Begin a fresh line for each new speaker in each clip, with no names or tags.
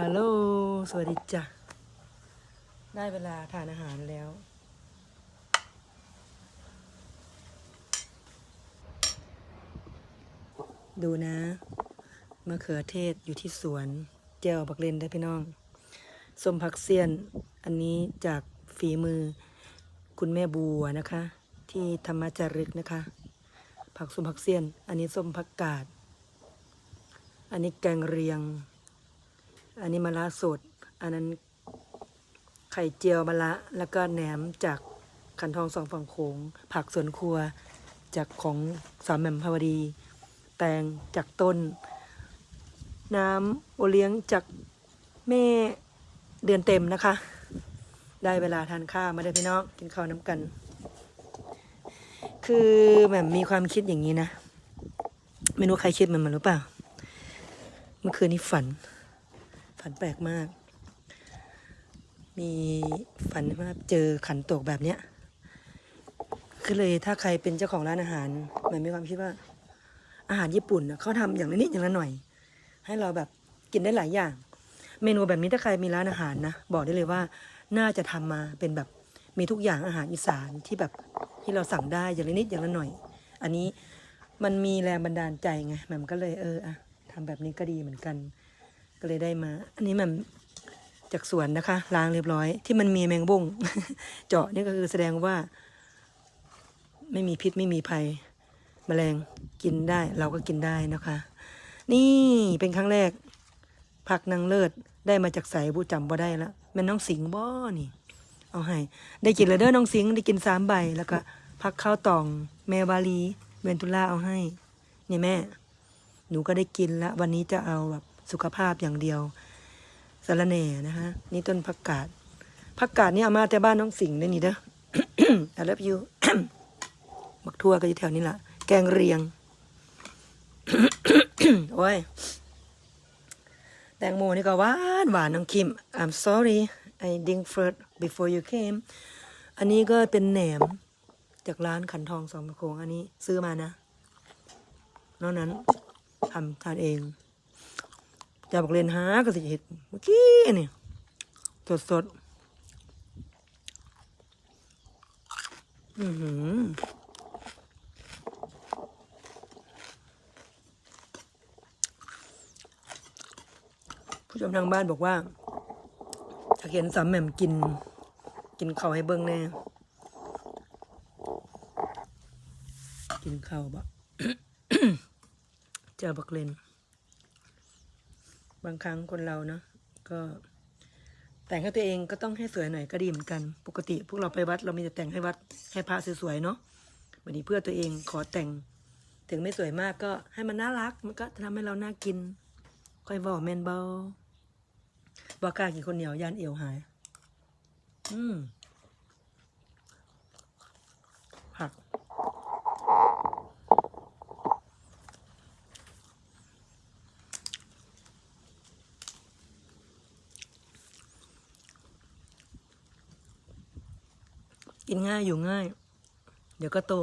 ฮัลโหล สวัสดีจ้ะ ได้เวลาทานอาหารแล้ว ดูนะมะเขือเทศอยู่ที่สวนเจวบักเลนได้พี่น้องส้มผักเสี้ยน อันนี้จากฝีมือคุณแม่บัวนะคะ ที่ธรรมจารึกนะคะ ผักส้มผักเสี้ยน อันนี้ส้มผักกาด อันนี้แกงเรียง อันนี้มะระสด อันนั้นไข่เจียวมะระแล้วก็แหนมจากขันทองสองฝั่งโขง ผักสวนครัวจากของสามแหม่มภาวดี แตงจากต้น น้ำโอเลี้ยงจากแม่เดือนเต็มนะคะ ได้เวลาทานข้าวมาได้พี่น้องกินข้าวน้ำกัน คือแบบมีความคิดอย่างนี้นะ ไม่รู้ใครคิดมันมันหรือเปล่า เมื่อคืนนี้ฝัน ฝันแปลกมาก มีฝันว่าเจอขันตกแบบเนี้ยคือเลยถ้าใครเป็นเจ้าของร้านอาหารมันมีความคิดว่า อาหารญี่ปุ่นน่ะเขาทำอย่างนิดอย่างละหน่อย ให้เราแบบกินได้หลายอย่าง เมนูแบบนี้ถ้าใครมีร้านอาหารนะบอกได้เลยว่าน่าจะทำมาเป็นแบบมีทุกอย่างอาหารอีสานที่แบบที่เราสั่งได้อย่างละนิดอย่างละหน่อย อันนี้มันมีแรงบันดาลใจไงแหม่มก็เลยเอออะทำแบบนี้ก็ดีเหมือนกัน ก็เลยได้มา อันนี้ม่มจากสวนนะคะ ล้างเรียบร้อย ที่มันมีแมงบุ้งเจาะนี่ก็คือแสดงว่า ไม่มีพิษไม่มีภัยแมลงกินได้เราก็กินได้นะคะ นี่เป็นครั้งแรก ผักนางเลิศได้มาจากใสบูจำบ่ได้แล้วแม่นน้องสิงบ่นี่ เอาให้ ได้กินเลยเด้อน้องสิงได้กินสามใบแล้วก็ผักข้าวตอง แม่วาลีเวนตุล่าเอาให้นี่แม่ หนูก็ได้กินแล้ววันนี้จะเอาแบบ สุขภาพอย่างเดียวสารแหน่นะคะนี่ต้นผักกาดผักกาดนี่เอามาแต่บ้านน้องสิงห์ได้นี่เด้อ I love you บักทั่วก็อยู่แถวนี้ละแกงเรียง โอ้ย แตงโมนี่ก็หวานหวานน้องคิม I'm sorry I didn't first before you came อันนี้ก็เป็นแหนม จากร้านขันทองสองมะโขงอันนี้ซื้อมานะ นอกนั้นทำทานเอง จะบอกเรียนหาก็สิเห็ดเมื่อกี้นี่สดสดอือหือผู้ชมทางบ้านบอกว่าอยากเห็นสามแหม่มกิน กินข้าวให้เบิ้งแน่กินข้าวบะเจอบักเลน บางครั้งคนเราเนาะก็แต่งให้ตัวเองก็ต้องให้สวยหน่อยก็ดีเหมือนกัน ปกติพวกเราไปวัดเรามีแต่แต่งให้วัดให้พระสวยๆเนาะวันนี้เพื่อตัวเองขอแต่ง ถึงไม่สวยมากก็ให้มันน่ารัก มันก็จะทำให้เราน่ากิน ค่อยบอกแมนเบาบอกกากินคนเหนียวยานเอวหาย อืม กินง่ายอยู่ง่าย เดี๋ยวก็โต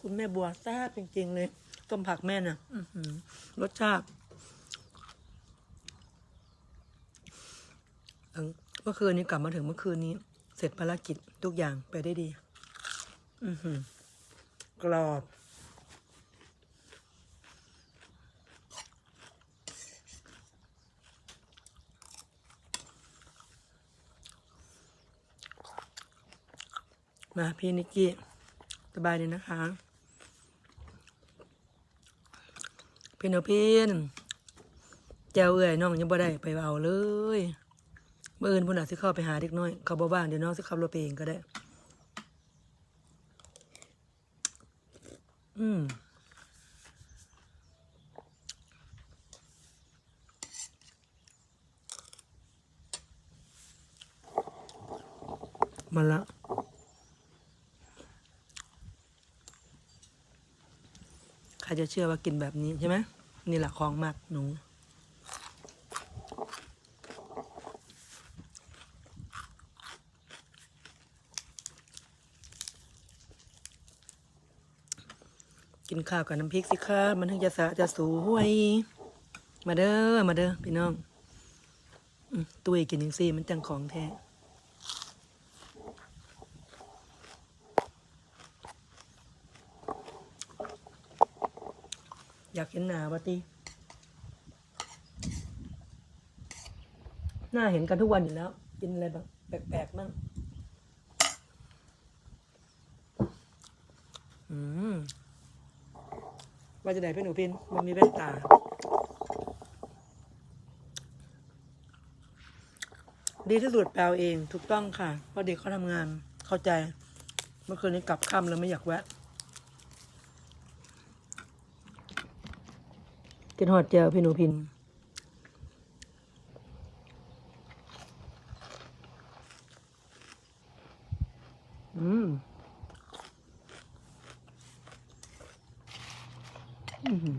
คุณแม่บัวแซ่บจริง ๆ เลย ต้มผักแม่น่ะรสชาติเมื่อคืนนี้กลับมาถึงเมื่อคืนนี้ เสร็จภารกิจทุกอย่างไปได้ดี อืกรอบ มาพี่นิกกี้สบายดีนะคะ พี่โนพินเจ้าเอื่อยน้องยังบ่ได้ไปเอาเลยเมื่ออื่นพุ่นอาจสิเข้าไปหาเด็กน้อย เขาบ่บ้างเดี๋ยวน้องสิขับรถไปเองก็ได้ อืมมาละ ใครจะเชื่อว่ากินแบบนี้ใช่ไหมนี่แหละของมากหนูกินข้าวกับน้ำพริกสิคะมันถึงจะสะจะสูห้วย มาเด้อ มาเด้อพี่น้องอตุ้ยกินยังซี่มันจังของแท้ อยากเห็นหน้าปะติหน้าเห็นกันทุกวันอยู่แล้วกินอะไรแบบแปลกๆมั่งอืมว่าจะไหนพี่หนูพินมันมีแว่นตาดีที่สุดแปลเองถูกต้องค่ะเพราะเด็กเขาทำงานเข้าใจ เมื่อคืนนี้กลับค่ำแล้วไม่อยากแวะ กินหอดเจลพี่หนูพินอืมอื้อหือ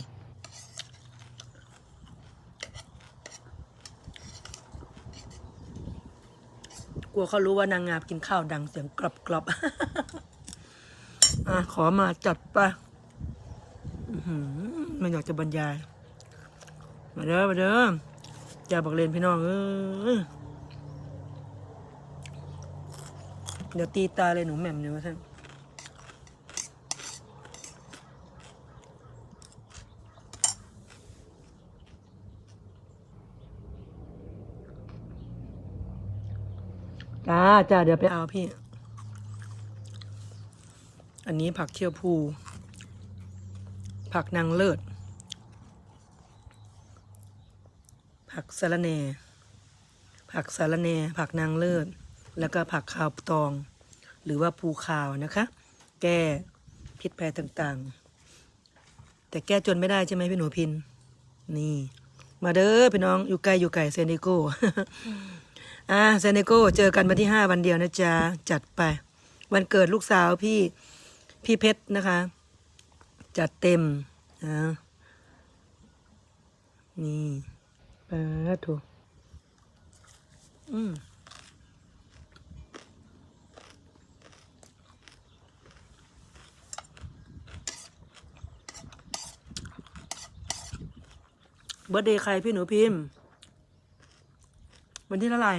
กลัวเขารู้ว่านางงามกินข้าวดังเสียงกรอบกรอบอะขอมาจัดไปอื้อหือไมันอยากจะบรรยาย มาเด้อมาเด้ออย่าบอกเลนพี่น้องเออเดี๋ยวตีตาเลยหนูแหม่มเนี่ยวะท่านจ้าจ้าเดี๋ยวไปเอาพี่ อันนี้ผักเคี่ยวภู ผักนางเลิศ ผัก สะระแหน่ ผักสะระแหน่ ผักนางเลิศ แล้วก็ผักขาวตอง หรือว่าภูขาวนะคะ แก้พิษภัยต่างๆ แต่แก้จนไม่ได้ใช่ไหมพี่หนูพิน นี่ มาเด้อพี่น้องอยู่ไกลอยู่ไกลเซนดิโกอ่าเซนดิโกเจอกันวันที่ห้าวันเดียวนะจ๊ะ จัดไป วันเกิดลูกสาวพี่พี่เพชรนะคะ จัดเต็มอ่านี่ ปาถูอืมเบอร์เดย์ใครพี่หนูพิมพ์ วันที่เท่าไหร่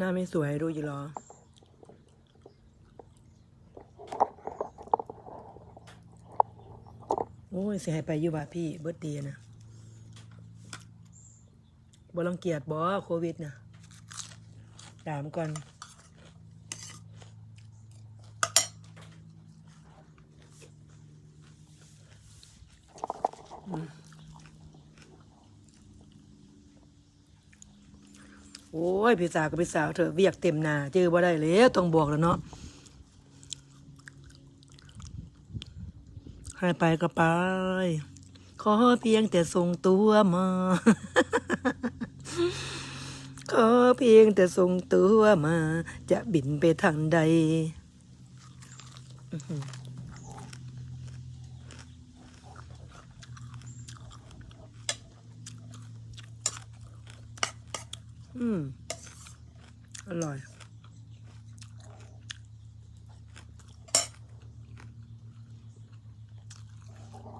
หน้าไม่สวยดูอยู่หรอ โอ้ยเสียหายไปอยู่บ่าพี่ เบิร์ดเดียนะบ่รังเกียจบ่โควิดนะถามก่อนอืม โอ้ยพี่สาวกับพี่สาวเถอเวียกเต็มหนาเจอบ่ได้แล้วต้องบอกแล้วเนาะให้ไปก็ไป ขอเพียงแต่ส่งตัวมา ขอเพียงแต่ส่งตัวมา จะบินไปทางใด อืม อร่อย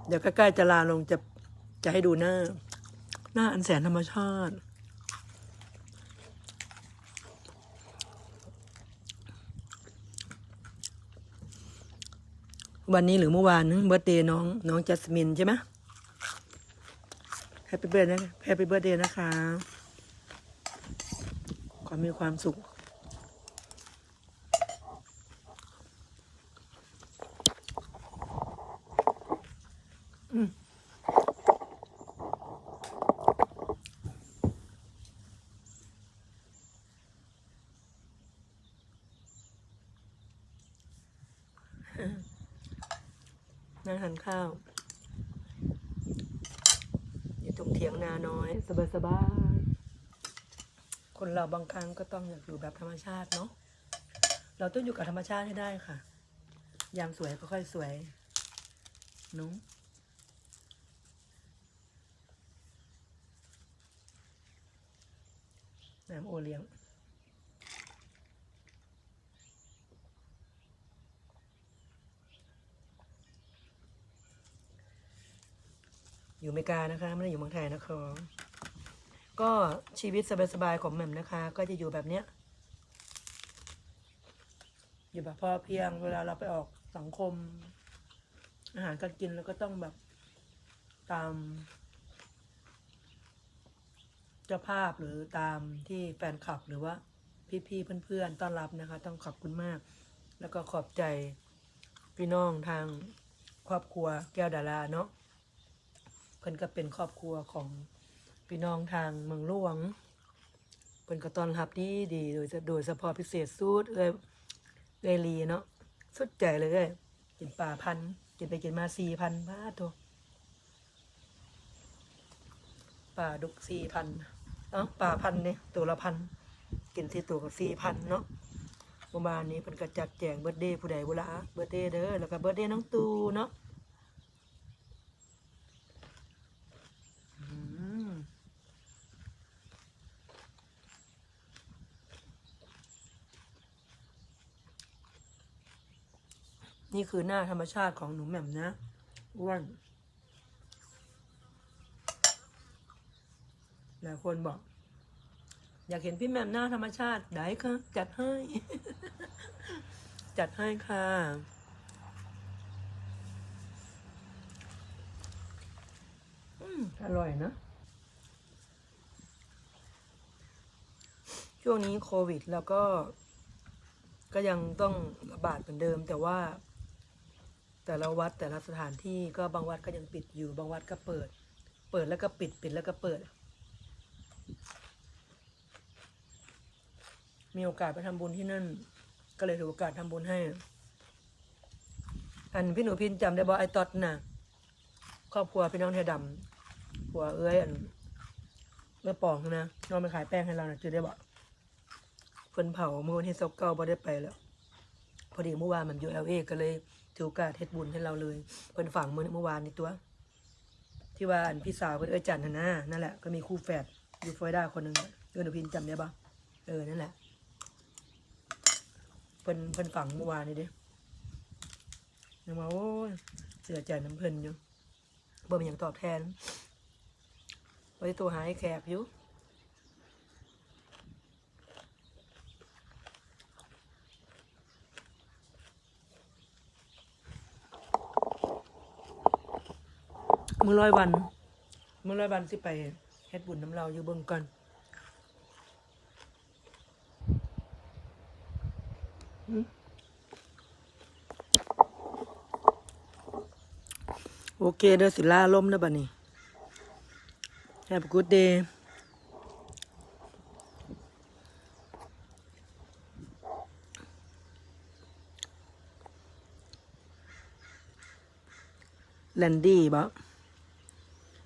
เดี๋ยวใกล้ๆจะลาลงจะจะให้ดูหน้า หน้าอันแสนธรรมชาติ วันนี้หรือเมื่อวานเบิร์ดเดย์น้อง น้องจัสมินใช่ไหมแฮปปี้เบิร์ดนะแฮปปี้เบิร์ดเดย์นะคะ ขอมีความสุขนั่งทานข้าว อยู่ตรงเถียงนาน้อย สบายสบาย คนเราบางครั้งก็ต้องอยากอยู่แบบธรรมชาติเนาะเราต้องอยู่กับธรรมชาติให้ได้ค่ะ ยามสวยก็ค่อยสวยนุ้งน้ำโอเลี้ยงอยู่อเมริกานะคะ ไม่ได้อยู่เมืองไทยนะคะ ก็ชีวิตสบายๆของแหม่มนะคะ ก็จะอยู่แบบเนี้ยอยู่แบบพอเพียงเวลาเราไปออกสังคม อาหารการกินแล้วก็ต้องแบบตาม เจ้าภาพหรือตามที่แฟนคลับหรือว่าพี่ๆเพื่อนๆต้อนรับนะคะ ต้องขอบคุณมาก แล้วก็ขอบใจพี่น้องทางครอบครัวแก้วดาราเนาะเพิ่นก็เป็นครอบครัวของ พี่น้องทางเมืองหลวงเพิ่นก็ต้อนรับดีดีๆโดยโดยเฉพาะพิเศษสุดเอ้ยเอ้ยลีเนาะสุดใจเลยเอ้ยกินปลาพันกินไปกินมาสี่พันบาทโทปลาดุกสี่พันเอ้าปลาพันเนี่ยตัวละพันกินที่ตัวก็สี่พันเนาะเมื่อวานนี้เพิ่นก็จัดแจงเบิร์ดเดย์ผู้ใดบุละเบิร์ดเดย์เด้อแล้วก็เบิร์ดเดย์น้องตูเนาะอืม นี่คือหน้าธรรมชาติของหนูแหม่มนะอ้วนหลายคนบอก อยากเห็นพี่แหม่มหน้าธรรมชาติได้ค่ะจัดให้ จัดให้ค่ะอืมอร่อยนะ ช่วงนี้โควิดแล้วก็ ก็ยังต้องระบาดเหมือนเดิมแต่ว่า แต่ละวัดแต่ละสถานที่ก็บางวัดก็ยังปิดอยู่บางวัดก็เปิด เปิดแล้วก็ปิดปิดแล้วก็เปิด มีโอกาสไปทำบุญที่นั่น ก็เลยถือโอกาสทำบุญให้ อันพี่หนูพินจำได้บ่ไอ้ตอดน่ะครอบครัวพี่น้องไทยดำผัวเอ้ยอันเมื่อปองนะน้องไปขายแป้งให้เรานะจือได้บ่เพิ่นเผาเมื่อวันที่สกเก้าบ่ได้ไปแล้ว พอดีเมื่อวานมันอยู่เอลเอก็เลย ถือโอกาสเฮ็ดบุญให้เราเลยเพิ่นฝังเมื่อเมื่อวานนี้ตัว ที่ว่าอันพี่สาวเพิ่นเอ้ยจันทร์นะนั่นแหละก็มีคู่แฝดอยู่ฟลอริดาคนหนึ่งเออหนูพินจำได้บ่เออนั่นแหละเพิ่นเพิ่นฝังเมื่อวานนี้เด้ยังมาโอ้ยเสียใจน้ำเพิ่นอยู่เบิ่เป็นอย่างตอบแทนไว้ตัวหายแขกอยู่ มือร้อยวัน มือร้อยวันสิไปเฮ็ดบุญน้ำเราอยู่เบิ่งก่อนโอเคเด้อสิลาล่มนะบัดนี้ Have a good day แลนดี้บ่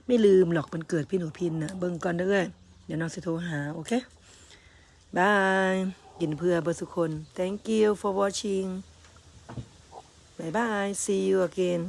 ไม่ลืมหรอกมันเกิดพี่หนูพินนะเบิ่งก่อนเด้อเดี๋ยวน้องจะโทรหา โอเคบายกินเพื่อเบอร์สุคน thank you for watching bye bye see you again